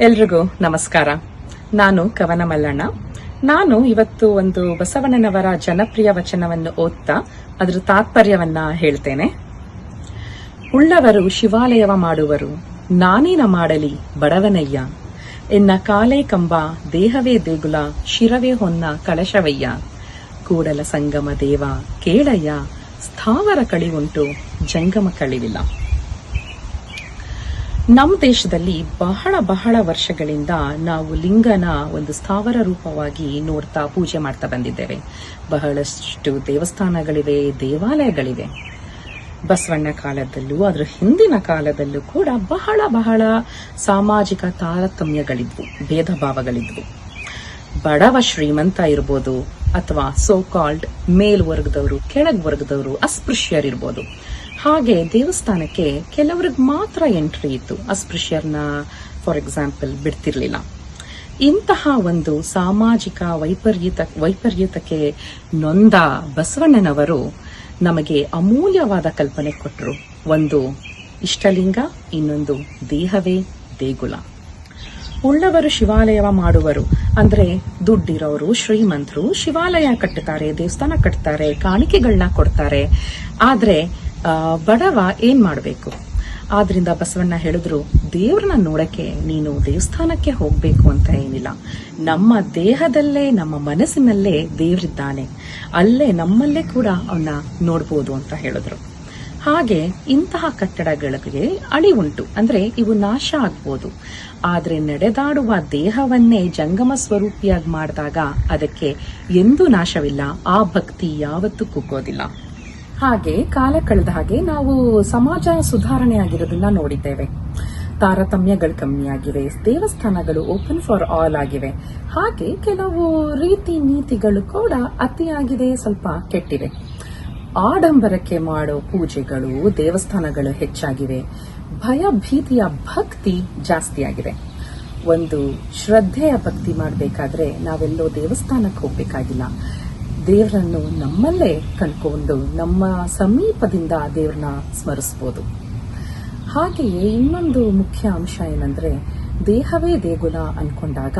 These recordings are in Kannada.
ಎಲ್ರಿಗೂ ನಮಸ್ಕಾರ. ನಾನು ಕವನ ಮಲ್ಲಣ್ಣ. ನಾನು ಇವತ್ತು ಒಂದು ಬಸವಣ್ಣನವರ ಜನಪ್ರಿಯ ವಚನವನ್ನು ಓದ್ತಾ ಅದರ ತಾತ್ಪರ್ಯವನ್ನ ಹೇಳ್ತೇನೆ. ಉಳ್ಳವರು ಶಿವಾಲಯವ ಮಾಡುವರು, ನಾನೇನ ಮಾಡಲಿ ಬಡವನಯ್ಯ. ಎನ್ನ ಕಾಲೇ ಕಂಬ, ದೇಹವೇ ದೇಗುಲ, ಶಿರವೇ ಹೊನ್ನ ಕಳಶವಯ್ಯ. ಕೂಡಲ ಸಂಗಮ ದೇವ, ಕೇಳಯ್ಯ, ಸ್ಥಾವರ ಕಳಿವುಂಟು ಜಂಗಮ ಕಳಿವಿಲ್ಲ. ನಮ್ಮ ದೇಶದಲ್ಲಿ ಬಹಳ ಬಹಳ ವರ್ಷಗಳಿಂದ ನಾವು ಲಿಂಗನ ಒಂದು ಸ್ಥಾವರ ರೂಪವಾಗಿ ನೋಡ್ತಾ ಪೂಜೆ ಮಾಡ್ತಾ ಬಂದಿದ್ದೇವೆ. ಬಹಳಷ್ಟು ದೇವಸ್ಥಾನಗಳಿವೆ, ದೇವಾಲಯಗಳಿವೆ. ಬಸವಣ್ಣ ಕಾಲದಲ್ಲೂ ಅದರ ಹಿಂದಿನ ಕಾಲದಲ್ಲೂ ಕೂಡ ಬಹಳ ಬಹಳ ಸಾಮಾಜಿಕ ತಾರತಮ್ಯಗಳಿದ್ವು ಭೇದ ಭಾವಗಳಿದ್ವು ಬಡವ ಶ್ರೀಮಂತ ಇರ್ಬೋದು, ಅಥವಾ ಸೋ ಕಾಲ್ಡ್ ಮೇಲ್ವರ್ಗದವರು ಕೆಳಗ್ ವರ್ಗದವರು ಅಸ್ಪೃಶ್ಯರಿರ್ಬೋದು. ಹಾಗೆ ದೇವಸ್ಥಾನಕ್ಕೆ ಕೆಲವ್ರಿಗೆ ಮಾತ್ರ ಎಂಟ್ರಿ ಇತ್ತು. ಅಸ್ಪೃಶ್ಯರ್ನ ಫಾರ್ ಎಕ್ಸಾಂಪಲ್ ಬಿಡ್ತಿರ್ಲಿಲ್ಲ. ಇಂತಹ ಒಂದು ಸಾಮಾಜಿಕ ವೈಪರ್ಯತ ವೈಪರ್ಯತಕ್ಕೆ ನೊಂದ ಬಸವಣ್ಣನವರು ನಮಗೆ ಅಮೂಲ್ಯವಾದ ಕಲ್ಪನೆ ಕೊಟ್ಟರು ಒಂದು ಇಷ್ಟಲಿಂಗ, ಇನ್ನೊಂದು ದೇಹವೇ, ದೇಗುಲ. ಉಳ್ಳವರು ಶಿವಾಲಯ ಮಾಡುವರು. ಅಂದ್ರೆ ದುಡ್ಡಿರೋರು ಶ್ರೀಮಂತರು ಶಿವಾಲಯ ಕಟ್ಟುತ್ತಾರೆ ದೇವಸ್ಥಾನ ಕಟ್ತಾರೆ ಕಾಣಿಕೆಗಳನ್ನ ಕೊಡ್ತಾರೆ. ಆದ್ರೆ ಬಡವ ಏನ್ ಮಾಡಬೇಕು? ಆದ್ರಿಂದ ಬಸವಣ್ಣ ಹೇಳಿದ್ರು, ದೇವ್ರನ್ನ ನೋಡಕ್ಕೆ ನೀನು ದೇವಸ್ಥಾನಕ್ಕೆ ಹೋಗ್ಬೇಕು ಅಂತ ಏನಿಲ್ಲ. ನಮ್ಮ ದೇಹದಲ್ಲೇ, ನಮ್ಮ ಮನಸ್ಸಿನಲ್ಲೇ ದೇವ್ರಿದ್ದಾನೆ. ಅಲ್ಲೇ ನಮ್ಮಲ್ಲೇ ಕೂಡ ಅವನ್ನ ನೋಡ್ಬೋದು ಅಂತ ಹೇಳಿದ್ರು. ಹಾಗೆ ಇಂತಹ ಕಟ್ಟಡಗಳಿಗೆ ಅಳಿ ಉಂಟು. ಅಂದ್ರೆ ಇವು ನಾಶ ಆಗ್ಬೋದು. ಆದ್ರೆ ನಡೆದಾಡುವ ದೇಹವನ್ನೇ ಜಂಗಮ ಸ್ವರೂಪಿಯಾಗಿ ಮಾಡಿದಾಗ ಅದಕ್ಕೆ ಎಂದೂ ನಾಶವಿಲ್ಲ. ಆ ಭಕ್ತಿ ಯಾವತ್ತೂ ಕುಗ್ಗೋದಿಲ್ಲ. ಹಾಗೆ ಕಾಲ ಕಳೆದ ಹಾಗೆ ನಾವು ಸಮಾಜ ಸುಧಾರಣೆ ಆಗಿರೋದನ್ನ ನೋಡಿದ್ದೇವೆ. ತಾರತಮ್ಯಗಳು ಕಮ್ಮಿಯಾಗಿವೆ ದೇವಸ್ಥಾನಗಳು ಓಪನ್ ಫಾರ್ ಆಲ್ ಆಗಿವೆ. ಹಾಗೆ ಕೆಲವು ರೀತಿ ನೀತಿಗಳು ಕೂಡ ಅತಿಯಾಗಿದೆ ಸ್ವಲ್ಪ ಕೆಟ್ಟಿವೆ. ಆಡಂಬರಕ್ಕೆ ಮಾಡೋ ಪೂಜೆಗಳು, ದೇವಸ್ಥಾನಗಳು ಹೆಚ್ಚಾಗಿವೆ. ಭಯ ಭೀತಿಯ ಭಕ್ತಿ ಜಾಸ್ತಿಯಾಗಿದೆ ಒಂದು ಶ್ರದ್ಧೆಯ ಭಕ್ತಿ ಮಾಡಬೇಕಾದ್ರೆ ನಾವೆಲ್ಲೋ ದೇವಸ್ಥಾನಕ್ಕೆ ಹೋಗ್ಬೇಕಾಗಿಲ್ಲ. ದೇವರನ್ನು ನಮ್ಮಲ್ಲೇ ಕಂಡ್ಕೊಂಡು ನಮ್ಮ ಸಮೀಪದಿಂದ ದೇವ್ರನ್ನ ಸ್ಮರಿಸ್ಬೋದು. ಹಾಗೆಯೇ ಇನ್ನೊಂದು ಮುಖ್ಯ ಅಂಶ ಏನಂದ್ರೆ, ದೇಹವೇ ದೇಗುಲ ಅನ್ಕೊಂಡಾಗ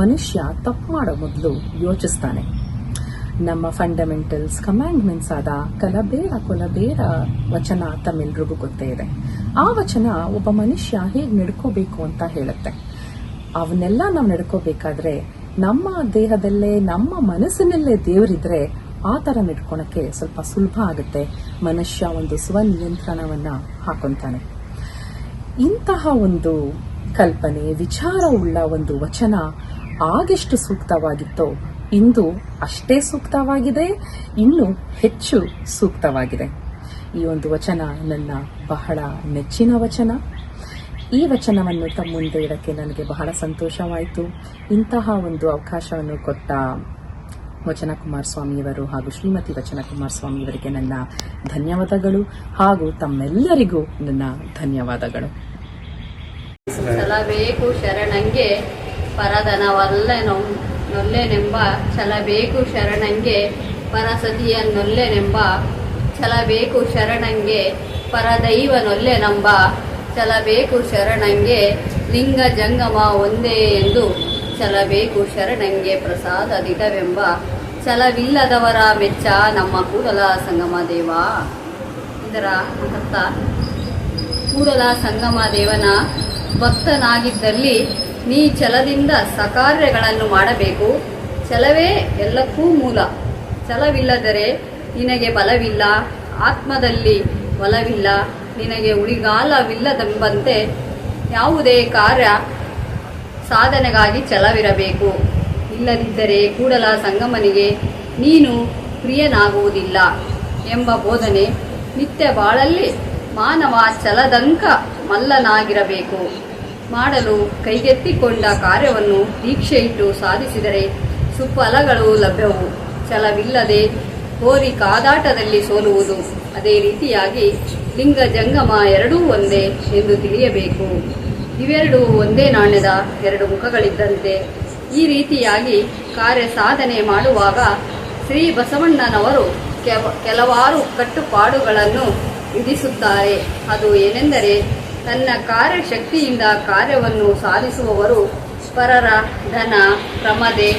ಮನುಷ್ಯ ತಪ್ಪು ಮಾಡೋ ಮೊದಲು ಯೋಚಿಸ್ತಾನೆ. ನಮ್ಮ ಫಂಡಮೆಂಟಲ್ಸ್ ಕಮ್ಯಾಂಡ್ಮೆಂಟ್ಸ್ ಆದ ಕಲಬೇರ ಕೊಲಬೇರ ವಚನ ತಮ್ಮೆಲ್ರಿಗೂ ಗೊತ್ತೇ ಇದೆ. ಆ ವಚನ ಒಬ್ಬ ಮನುಷ್ಯ ಹೇಗೆ ನಡ್ಕೋಬೇಕು ಅಂತ ಹೇಳುತ್ತೆ. ಅವನ್ನೆಲ್ಲ ನಾವು ನಡ್ಕೋಬೇಕಾದ್ರೆ ನಮ್ಮ ದೇಹದಲ್ಲೇ, ನಮ್ಮ ಮನಸ್ಸಿನಲ್ಲೇ ದೇವರಿದ್ರೆ ಆ ಥರ ನಡ್ಕೊಳಕ್ಕೆ ಸ್ವಲ್ಪ ಸುಲಭ ಆಗುತ್ತೆ. ಮನುಷ್ಯ ಒಂದು ಸ್ವನಿಯಂತ್ರಣವನ್ನ ಹಾಕೊತಾನೆ. ಇಂತಹ ಒಂದು ಕಲ್ಪನೆ, ವಿಚಾರವುಳ್ಳ ಒಂದು ವಚನ ಆಗೆಷ್ಟು ಸೂಕ್ತವಾಗಿತ್ತೋ, ಇಂದು ಅಷ್ಟೇ ಸೂಕ್ತವಾಗಿದೆ, ಇನ್ನು ಹೆಚ್ಚು ಸೂಕ್ತವಾಗಿದೆ. ಈ ಒಂದು ವಚನ ನನ್ನ ಬಹಳ ನೆಚ್ಚಿನ ವಚನ. ಈ ವಚನವನ್ನು ತಮ್ಮ ಮುಂದೆ ಇಡಕ್ಕೆ ನನಗೆ ಬಹಳ ಸಂತೋಷವಾಯಿತು. ಇಂತಹ ಒಂದು ಅವಕಾಶವನ್ನು ಕೊಟ್ಟ ವಚನ ಕುಮಾರಸ್ವಾಮಿಯವರು ಹಾಗೂ ಶ್ರೀಮತಿ ವಚನ ಕುಮಾರಸ್ವಾಮಿಯವರಿಗೆ ನನ್ನ ಧನ್ಯವಾದಗಳು ಹಾಗೂ ತಮ್ಮೆಲ್ಲರಿಗೂ ನನ್ನ ಧನ್ಯವಾದಗಳು. ಛಲಬೇಕು ಶರಣಂಗೆ ಪರದನವಲ್ಲೆನೊ ನೊಲ್ಲೆನೆಂಬ ಛಲಬೇಕು ಶರಣಂಗೆ ಪರಸತಿಯ ನೊಲ್ಲೆನೆಂಬ ಛಲಬೇಕು ಶರಣಂಗೆ ಪರದೈವ ಛಲಬೇಕು ಶರಣಂಗೆ, ಲಿಂಗ ಜಂಗಮ ಒಂದೇ ಎಂದು ಚಲಬೇಕು ಶರಣಂಗೆ ಪ್ರಸಾದ ದಿಟವೆಂಬ ಛಲವಿಲ್ಲದವರ ಮೆಚ್ಚ ನಮ್ಮ ಕೂಡಲ ಸಂಗಮ ದೇವ. ಇದರ ಅರ್ಥ, ಕೂಡಲ ಸಂಗಮ ದೇವನ ಭಕ್ತನಾಗಿದ್ದಲ್ಲಿ ನೀ ಛಲದಿಂದ ಸಕಾರ್ಯಗಳನ್ನು ಮಾಡಬೇಕು. ಛಲವೇ ಎಲ್ಲಕ್ಕೂ ಮೂಲ. ಛಲವಿಲ್ಲದರೆ ನಿನಗೆ ಬಲವಿಲ್ಲ. ಆತ್ಮದಲ್ಲಿ ಬಲವಿಲ್ಲ. ನಿನಗೆ ಉಳಿಗಾಲವಿಲ್ಲದೆಂಬಂತೆ ಯಾವುದೇ ಕಾರ್ಯ ಸಾಧನೆಗಾಗಿ ಛಲವಿರಬೇಕು ಇಲ್ಲದಿದ್ದರೆ ಕೂಡಲ ಸಂಗಮನಿಗೆ ನೀನು ಪ್ರಿಯನಾಗುವುದಿಲ್ಲ ಎಂಬ ಬೋಧನೆ ನಿತ್ಯ ಬಾಳಲ್ಲಿ ಮಾನವ ಛಲದಂಕ ಮಲ್ಲನಾಗಿರಬೇಕು. ಮಾಡಲು ಕೈಗೆತ್ತಿಕೊಂಡ ಕಾರ್ಯವನ್ನು ದೀಕ್ಷೆ ಇಟ್ಟು ಸಾಧಿಸಿದರೆ ಸುಫಲಗಳು ಲಭ್ಯವು. ಛಲವಿಲ್ಲದೆ ಹೋರಿ ಕಾದಾಟದಲ್ಲಿ ಸೋಲುವುದು ಅದೇ ರೀತಿಯಾಗಿ ಲಿಂಗ ಜಂಗಮ ಎರಡೂ ಒಂದೇ ಎಂದು ತಿಳಿಯಬೇಕು. ಇವೆರಡು ಒಂದೇ ನಾಣ್ಯದ ಎರಡು ಮುಖಗಳಿದ್ದಂತೆ. ಈ ರೀತಿಯಾಗಿ ಕಾರ್ಯ ಸಾಧನೆ ಮಾಡುವಾಗ ಶ್ರೀ ಬಸವಣ್ಣನವರು ಕೆವ- ಕೆಲವಾರು ಕಟ್ಟುಪಾಡುಗಳನ್ನು ವಿಧಿಸುತ್ತಾರೆ. ಅದು ಏನೆಂದರೆ, ತನ್ನ ಕಾರ್ಯಶಕ್ತಿಯಿಂದ ಕಾರ್ಯವನ್ನು ಸಾಧಿಸುವವರು ಪರರ ಧನ, ಪ್ರಮದೆ,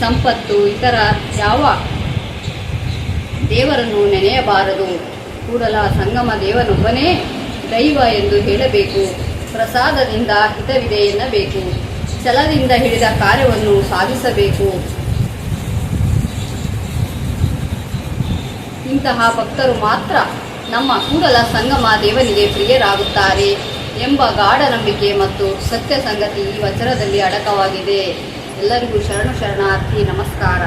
ಸಂಪತ್ತು, ಇತರ ಯಾವ ದೇವರನ್ನು ನೆನೆಯಬಾರದು. ಕೂಡಲ ಸಂಗಮ ದೇವನೊಬ್ಬನೇ ದೈವ ಎಂದು ಹೇಳಬೇಕು. ಪ್ರಸಾದದಿಂದ ಹಿತವಿದೆ ಎನ್ನಬೇಕು. ಛಲದಿಂದ ಹಿಡಿದ ಕಾರ್ಯವನ್ನು ಸಾಧಿಸಬೇಕು. ಇಂತಹ ಭಕ್ತರು ಮಾತ್ರ ನಮ್ಮ ಕೂಡಲ ಸಂಗಮ ದೇವನಿಗೆ ಪ್ರಿಯರಾಗುತ್ತಾರೆ ಎಂಬ ಗಾಢ ನಂಬಿಕೆ ಮತ್ತು ಸತ್ಯ ಸಂಗತಿ ಈ ವಚನದಲ್ಲಿ ಅಡಕವಾಗಿದೆ. ಎಲ್ಲರಿಗೂ ಶರಣು ಶರಣಾರ್ಥಿ ನಮಸ್ಕಾರ.